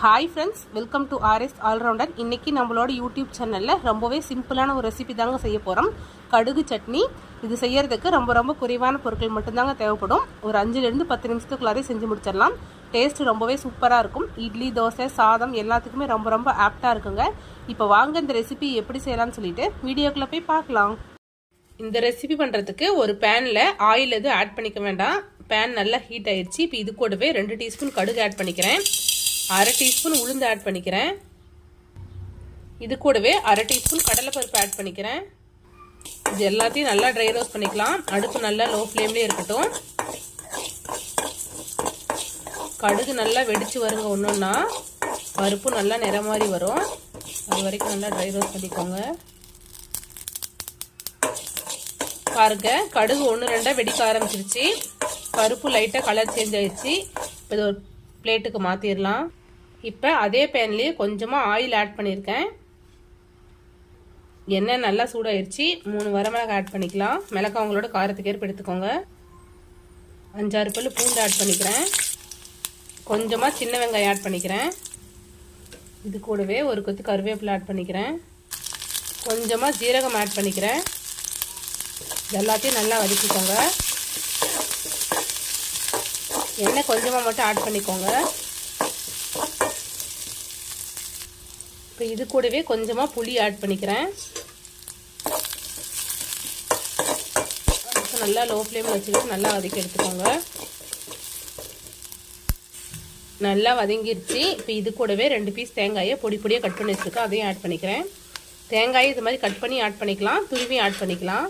Hi friends welcome to RS allrounder இன்றைக்கி நம்மளோட YouTube சேனலில் ரொம்பவே சிம்பிளான ஒரு ரெசிபி தாங்க செய்ய போகிறோம் கடுகு சட்னி. இது செய்யறதுக்கு ரொம்ப ரொம்ப குறைவான பொருட்கள் மட்டும்தாங்க தேவைப்படும். ஒரு அஞ்சுலேருந்து பத்து நிமிஷத்துக்குள்ளாரே செஞ்சு முடிச்சிடலாம். டேஸ்ட்டு ரொம்பவே சூப்பராக இருக்கும். இட்லி தோசை சாதம் எல்லாத்துக்குமே ரொம்ப ரொம்ப ஆப்டாக இருக்குங்க. இப்போ வாங்க இந்த ரெசிபி எப்படி செய்யலாம்னு சொல்லிட்டு வீடியோக்குள்ளே போய் பார்க்கலாம். இந்த ரெசிபி பண்ணுறதுக்கு ஒரு பேனில் ஆயில் எதுவும் ஆட் பண்ணிக்க வேண்டாம். பேன் நல்லா ஹீட் ஆயிடுச்சு. இப்போ இது கூடவே ரெண்டு டீஸ்பூன் கடுகு ஆட் பண்ணிக்கிறேன். அரை டீஸ்பூன் உளுந்து ஆட் பண்ணிக்கிறேன். இது கூடவே அரை டீஸ்பூன் கடலைப்பருப்பு ஆட் பண்ணிக்கிறேன். இது எல்லாத்தையும் நல்லா ட்ரை ரோஸ்ட் பண்ணிக்கலாம். அடுப்பு நல்லா லோ ஃப்ளேம்லேயே இருக்கட்டும். கடுகு நல்லா வெடிச்சு வருங்க ஒன்றுன்னா பருப்பு நல்லா நிற மாதிரி வரும். அது வரைக்கும் நல்லா ட்ரை ரோஸ்ட் பண்ணிக்கோங்க. பாருங்க கடுகு ஒன்று ரெண்டாக வெடிக்க ஆரம்பிச்சிருச்சு. பருப்பு லைட்டாக கலர் சேஞ்ச் ஆயிடுச்சு. இப்போ இது ஒரு பிளேட்டுக்கு மாற்றிடலாம் இப்போ அதே பேன்லேயே கொஞ்சமாக ஆயில் ஆட் பண்ணியிருக்கேன் எண்ணெய் நல்லா சூடாயிருச்சு. மூணு வரமிளகா ஆட் பண்ணிக்கலாம். மிளகா உங்களோட காரத்துக்கு ஏற்ப எடுத்துக்கோங்க. அஞ்சாறு பல் பூண்டு ஆட் பண்ணிக்கிறேன். கொஞ்சமாக சின்ன வெங்காயம் ஆட் பண்ணிக்கிறேன். இது கூடவே ஒரு கொத்து கருவேப்பிலை ஆட் பண்ணிக்கிறேன். கொஞ்சமாக ஜீரகம் ஆட் பண்ணிக்கிறேன். எல்லாத்தையும் நல்லா வதக்கிக்கோங்க. எண்ணெய் கொஞ்சமாக மட்டும் ஆட் பண்ணிக்கோங்க. இப்போ இது கூடவே கொஞ்சமாக புளி ஆட் பண்ணிக்கிறேன். நல்லா லோ ஃப்ளேமில் வச்சுக்கிட்டு நல்லா வதக்கி எடுத்துக்கோங்க. நல்லா வதங்கிருச்சு. இப்போ இது கூடவே ரெண்டு பீஸ் தேங்காயை பொடி பொடியாக கட் பண்ணி வச்சுருக்கோம் அதையும் ஆட் பண்ணிக்கிறேன். தேங்காயை இது மாதிரி கட் பண்ணி ஆட் பண்ணிக்கலாம். துருவி ஆட் பண்ணிக்கலாம்.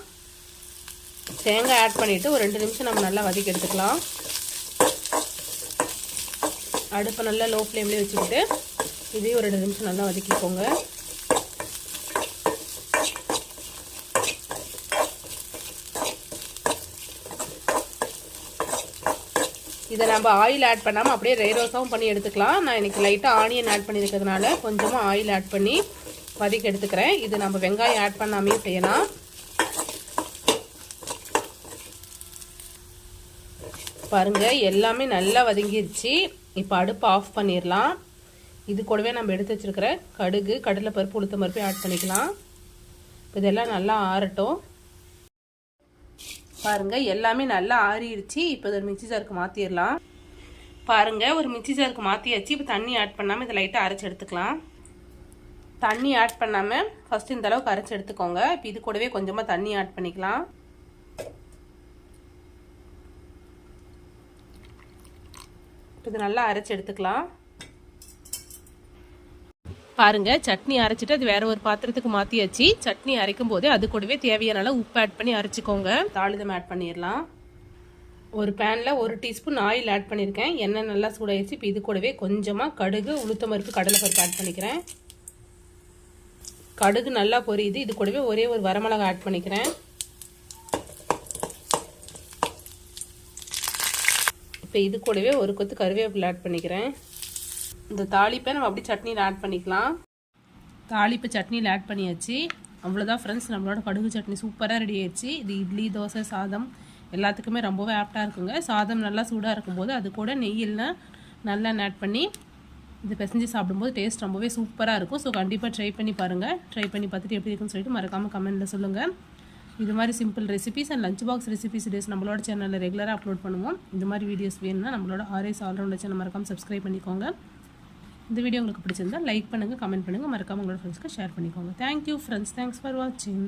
தேங்காய் ஆட் பண்ணிவிட்டு ஒரு ரெண்டு நிமிஷம் நம்ம நல்லா வதக்கி எடுத்துக்கலாம். அடுப்பை நல்லா லோ ஃப்ளேம்லேயே வச்சுக்கிட்டு இதையும் ஒரு ரெண்டு நிமிஷம் நல்லா வதக்கிக்கோங்க. இதை நம்ம ஆயில் ஆட் பண்ணாமல் அப்படியே ரைரோஸாகவும் பண்ணி எடுத்துக்கலாம். நான் இன்றைக்கி லைட்டாக ஆனியன் ஆட் பண்ணியிருக்கிறதுனால கொஞ்சமாக ஆயில் ஆட் பண்ணி வதக்கி எடுத்துக்கிறேன். இது நம்ம வெங்காயம் ஆட் பண்ணாமே செய்யலாம். பாருங்கள் எல்லாமே நல்லா வதங்கிருச்சு. இப்போ அடுப்பு ஆஃப் பண்ணிடலாம். இது கூடவே நம்ம எடுத்து வச்சிருக்கிற கடுகு கடலைப்பருப்பு உளுத்த பருப்பு ஆட் பண்ணிக்கலாம். இப்போ இதெல்லாம் நல்லா ஆறட்டும். பாருங்க எல்லாமே நல்லா ஆறிடுச்சு. இப்போ ஒரு மிக்சி ஜாருக்கு மாற்றிடலாம் பாருங்க ஒரு மிக்சி ஜாருக்கு மாற்றியாச்சு இப்போ தண்ணி ஆட் பண்ணாமல் இதை லைட்டாக அரைச்சி எடுத்துக்கலாம். தண்ணி ஆட் பண்ணாமல் ஃபஸ்ட்டு இந்த அளவுக்கு அரைச்சி எடுத்துக்கோங்க. இப்போ இது கூடவே கொஞ்சமாக தண்ணி ஆட் பண்ணிக்கலாம். இப்போ இது நல்லா அரைச்சி எடுத்துக்கலாம். பாருங்க. சட்னி அரைச்சிட்டு அது வேற ஒரு பாத்திரத்துக்கு மாற்றியாச்சு சட்னி அரைக்கும் போது அது கூடவே தேவையான அளவு உப்பு ஆட் பண்ணி அரைச்சிக்கோங்க. தாளிதம் ஆட் பண்ணிடலாம். ஒரு பேனில் ஒரு டீஸ்பூன் ஆயில் ஆட் பண்ணியிருக்கேன் எண்ணெய் நல்லா சூடாயிடுச்சு இப்போ இது கூடவே கொஞ்சமாக கடுகு உளுத்தமருப்பு கடலைப்பருப்பு ஆட் பண்ணிக்கிறேன். கடுகு நல்லா பொரியுது. இது கூடவே ஒரே ஒரு வரமிளகா ஆட் பண்ணிக்கிறேன். இப்போ இது கூடவே ஒரு கொத்து கருவேப்பிலை ஆட் பண்ணிக்கிறேன். இந்த தாளிப்பை நம்ம அப்படி சட்னியில் ஆட் பண்ணிக்கலாம். தாளிப்பு சட்னியில் ஆட் பண்ணியாச்சு. அவ்வளோதான் ஃப்ரெண்ட்ஸ் நம்மளோட கடுகு சட்னி சூப்பராக ரெடி ஆயிடுச்சு. இது இட்லி தோசை சாதம் எல்லாத்துக்குமே ரொம்பவே ஆப்டாக இருக்குங்க. சாதம் நல்லா சூடாக இருக்கும்போது அது கூட நெய்யெல்லாம் நல்லா ஆட் பண்ணி இது பிசைஞ்சு சாப்பிடும்போது டேஸ்ட் ரொம்பவே சூப்பராக இருக்கும். ஸோ கண்டிப்பாக ட்ரை பண்ணி பாருங்கள் ட்ரை பண்ணி பார்த்துட்டு எப்படி இருக்குன்னு சொல்லிட்டு மறக்காமல் கமெண்ட்டில் சொல்லுங்கள் இது மாதிரி simple recipes and lunch box recipes days நம்மளோட சேனலில் ரெகுலராக அப்லோட் பண்ணுவோம். இந்த மாதிரி வீடியோஸ் வேணும்னா நம்மளோட ஆர்எஸ் ஆல்ரவுண்டர் சேனல் மறக்காமல் சப்ஸ்கிரைப் பண்ணிக்கோங்க. இந்த வீடியோ உங்களுக்கு பிடிச்சிருந்தா லைக் பண்ணுங்கள் கமெண்ட் பண்ணுங்கள் மறக்காமல் உங்களோட ஃப்ரெண்ட்ஸ்க்கு ஷேர் பண்ணிக்கோங்க. தேங்க்யூ ஃப்ரெண்ட்ஸ் தேங்க்ஸ் ஃபார் வாட்சிங்